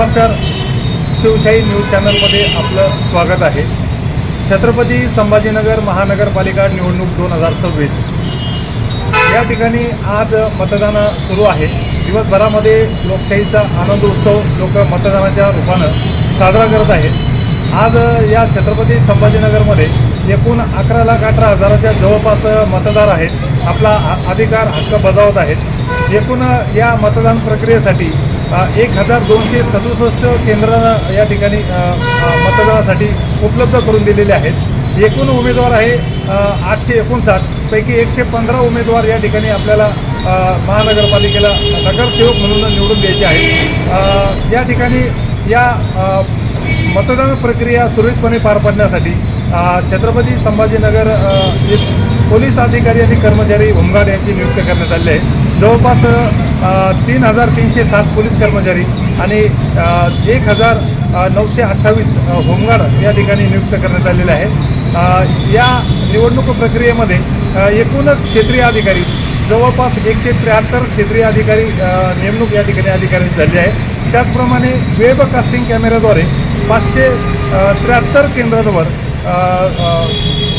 नमस्कार. शिवशाही न्यूज चॅनलमध्ये आपलं स्वागत आहे. छत्रपती संभाजीनगर महानगरपालिका निवडणूक दोन हजार सव्वीस. या ठिकाणी आज मतदान सुरू आहे. दिवसभरामध्ये लोकशाहीचा आनंद उत्सव लोक मतदानाच्या रूपानं साजरा करत आहेत. आज या छत्रपती संभाजीनगरमध्ये एकूण अकरा लाख अठरा हजाराच्या जवळपास मतदार आहेत. आपला आ- अधिकार हक्क बजावत आहेत. एकूण या मतदान प्रक्रियेसाठी एक हजार दोनशे सदुसष्ट केंद्र या ठिकाणी मतदानासाठी उपलब्ध करून दिलेले आहेत. एकूण उमेदवार आहे आठशे एकोणसाठ. पैकी एकशे पंधरा उमेदवार या ठिकाणी आपल्याला महानगरपालिकेला नगरसेवक म्हणून निवडून द्यायचे आहेत. या ठिकाणी या मतदान प्रक्रिया सुरळीतपणे पार पाडण्यासाठी छत्रपती संभाजीनगर पोलीस अधिकारी आणि कर्मचारी होमगार्ड यांची नियुक्त करण्यात आली आहे. जवळपास तीन हजार तीनशे सात पोलीस कर्मचारी आणि एक हजार नऊशे अठ्ठावीस होमगार्ड या ठिकाणी नियुक्त करण्यात आलेले आहे या निवडणूक प्रक्रियेमध्ये एकूणच क्षेत्रीय अधिकारी जवळपास एकशे त्र्याहत्तर क्षेत्रीय अधिकारी नेमणूक या ठिकाणी अधिकारी झाली आहे त्याचप्रमाणे वेब कास्टिंग कॅमेऱ्याद्वारे पाचशे त्र्याहत्तर केंद्रांवर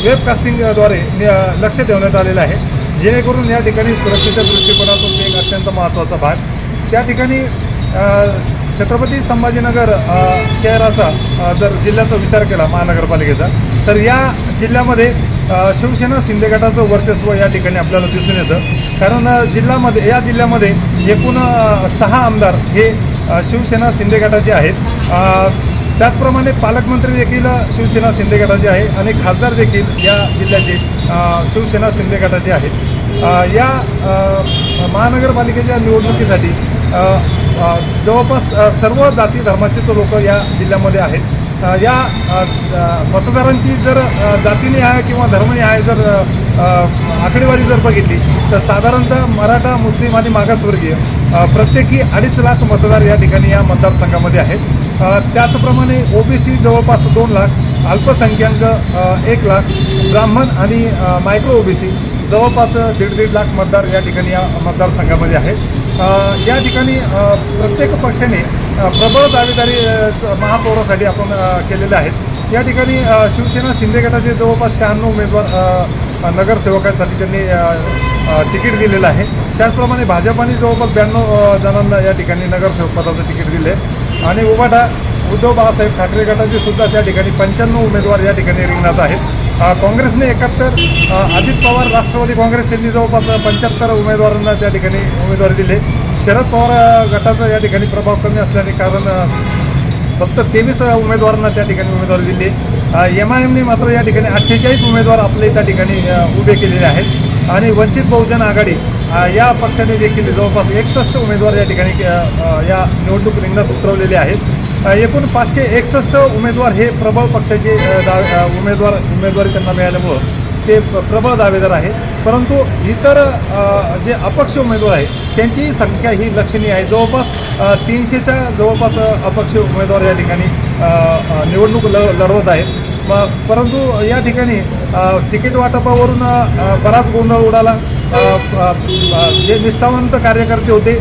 वेब कास्टिंगद्वारे लक्ष ठेवण्यात आलेलं आहे. जेणेकरून या ठिकाणी सुरक्षेच्या दृष्टिकोनातून एक अत्यंत महत्त्वाचा भाग. त्या ठिकाणी छत्रपती संभाजीनगर शहराचा जर जिल्ह्याचा विचार केला महानगरपालिकेचा तर या जिल्ह्यामध्ये शिवसेना शिंदे गटाचं वर्चस्व या ठिकाणी आपल्याला दिसून येतं. कारण जिल्ह्यामध्ये या जिल्ह्यामध्ये एकूण सहा आमदार हे शिवसेना शिंदे गटाचे आहेत. त्याचप्रमाणे पालकमंत्री देखील शिवसेना शिंदे गटाचे आहे आणि खासदार देखील या जिल्ह्याचे शिवसेना शिंदे गटाचे आहेत. या महानगरपालिकेच्या निवडणुकीसाठी जवळपास सर्व जाती धर्माचेच लोक या जिल्ह्यामध्ये आहेत. या मतदारांची जर जातीने आहे किंवा धर्मने आहे जर आकडेवारी जर बघितली तर साधारणतः मराठा मुस्लिम आणि मागासवर्गीय प्रत्येकी अडीच लाख मतदार या ठिकाणी या मतदारसंघामध्ये आहेत. त्याचप्रमाणे ओबीसी जवळपास दोन लाख अल्पसंख्याक एक लाख ब्राह्मण आणि मायक्रो ओबीसी जवळपास दीड दीड लाख मतदार या ठिकाणी या मतदारसंघामध्ये आहेत. या ठिकाणी प्रत्येक पक्षाने प्रबळ दावेदारी च- महापौरासाठी आपण केलेले आहेत. या ठिकाणी शिवसेना शिंदे गटाचे जवळपास शहाण्णव उमेदवार नगरसेवकांसाठी त्यांनी तिकीट दिलेलं आहे. त्याचप्रमाणे भाजपाने जवळपास ब्याण्णव जणांना या ठिकाणी नगरसेवक पदाचं तिकीट दिले आणि उभाटा उद्धव बाळासाहेब ठाकरे गटाचे सुद्धा त्या ठिकाणी पंच्याण्णव उमेदवार या ठिकाणी रिंगणात आहेत. काँग्रेसने एकाहत्तर अजित पवार राष्ट्रवादी काँग्रेस यांनी जवळपास पंच्याहत्तर उमेदवारांना त्या ठिकाणी उमेदवारी दिले शरद पवार गटाचा या ठिकाणी प्रभाव कमी असल्याने कारण फक्त तेवीस उमेदवारांना त्या ठिकाणी उमेदवारी दिली एम आय एमने मात्र या ठिकाणी अठ्ठेचाळीस उमेदवार आपले त्या ठिकाणी उभे केलेले आहेत. आणि वंचित बहुजन आघाडी या पक्षाने देखील जवळपास एकसष्ट उमेदवार या ठिकाणी या निवडणूक रिंगणात उतरवलेले आहेत. एकूण पाचशे एकसष्ट उमेदवार हे प्रबळ पक्षाचे दावे दा उमेदवार उमेदवारी त्यांना मिळाल्यामुळं ते प्रबळ दावेदार आहे परंतु इतर जे अपक्ष उमेदवार आहेत त्यांची संख्या ही लक्षणीय आहे. जवळपास तीनशेच्या जवळपास अपक्ष उमेदवार या ठिकाणी निवडणूक ल लढवत आहेत. परंतु या ठिकाणी तिकीट वाटपावरून बराच गोंधळ उडाला. जे निष्ठावंत कार्यकर्ते होते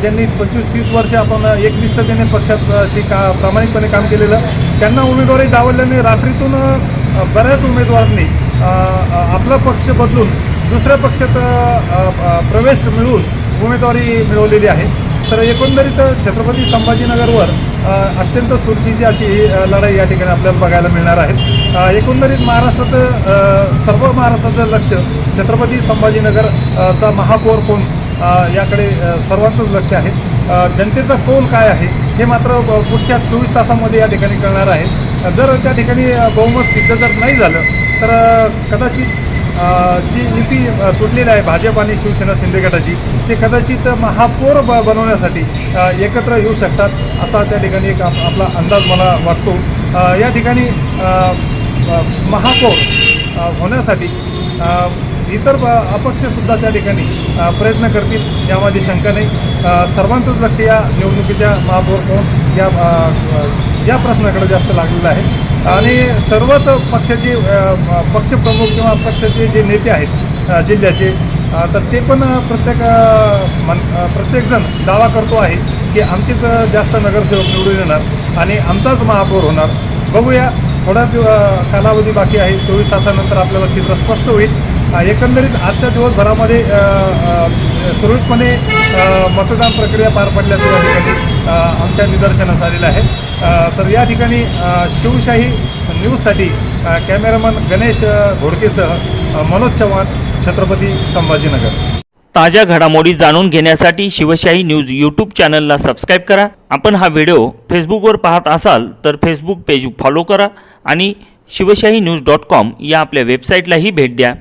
ज्यांनी पंचवीस तीस वर्ष आपण एकनिष्ठतेने पक्षात अशी का प्रामाणिकपणे काम केलेलं त्यांना उमेदवारी डावलल्याने रात्रीतून बऱ्याच उमेदवारांनी आपला पक्ष बदलून दुसऱ्या पक्षात प्रवेश मिळवून उमेदवारी मिळवलेली आहे. तर एकंदरीत छत्रपती संभाजीनगरवर अत्यंत चुरशीची अशी ही लढाई या ठिकाणी आपल्याला बघायला मिळणार आहे. एकंदरीत महाराष्ट्राचं सर्व महाराष्ट्राचं लक्ष छत्रपती संभाजीनगर चा महापौर कोण याकडे सर्वांचंच लक्ष आहे. जनतेचा कौल काय आहे हे मात्र ब- पुढच्या चोवीस तासामध्ये या ठिकाणी कळणार आहे. जर त्या ठिकाणी बहुमत सिद्ध जर नाही झालं तर कदाचित जी युती तुटलेली आहे भाजप आणि शिवसेना शिंदे गटाची ते कदाचित महापौर ब बनवण्यासाठी एकत्र येऊ शकतात असा त्या ठिकाणी एक आप- आपला अंदाज मला वाटतो. या ठिकाणी महापौर होण्यासाठी इतर ब- अपक्षसुद्धा त्या ठिकाणी प्रयत्न करतील यामध्ये शंका नाही. सर्वांचंच लक्ष या निवडणुकीच्या महापौर कोण या या प्रश्नाकडे जास्त लागलेलं आहे. आणि सर्वच पक्षाचे पक्षप्रमुख किंवा पक्षाचे जे नेते आहेत जिल्ह्याचे तर ते पण प्रत्येक मन प्रत्येकजण दावा करतो आहे की आमचेच जास्त नगरसेवक निवडून येणार आणि आमचाच महापौर होणार. बघूया थोडा दिव कालावधी बाकी आहे. चोवीस तासानंतर आपल्याला चित्र स्पष्ट होईल. एकंदरीत आजच्या दिवसभरामध्ये सुरळीतपणे मतदान प्रक्रिया पार पडल्याचं या ठिकाणी आमच्या निदर्शनास आलेलं आहे. तर या ठिकाणी शिवशाही न्यूजसाठी कॅमेरामन गणेश घोडकेसह मनोज चव्हाण छत्रपती संभाजीनगर. ताज्या घडामोडी जाणून घेण्यासाठी शिवशाही न्यूज यूट्यूब चॅनलला सबस्क्राईब करा. आपण हा व्हिडिओ फेसबुकवर पाहत असाल तर फेसबुक पेज फॉलो करा आणि शिवशाही न्यूज डॉट कॉम या आपल्या वेबसाईटलाही भेट द्या.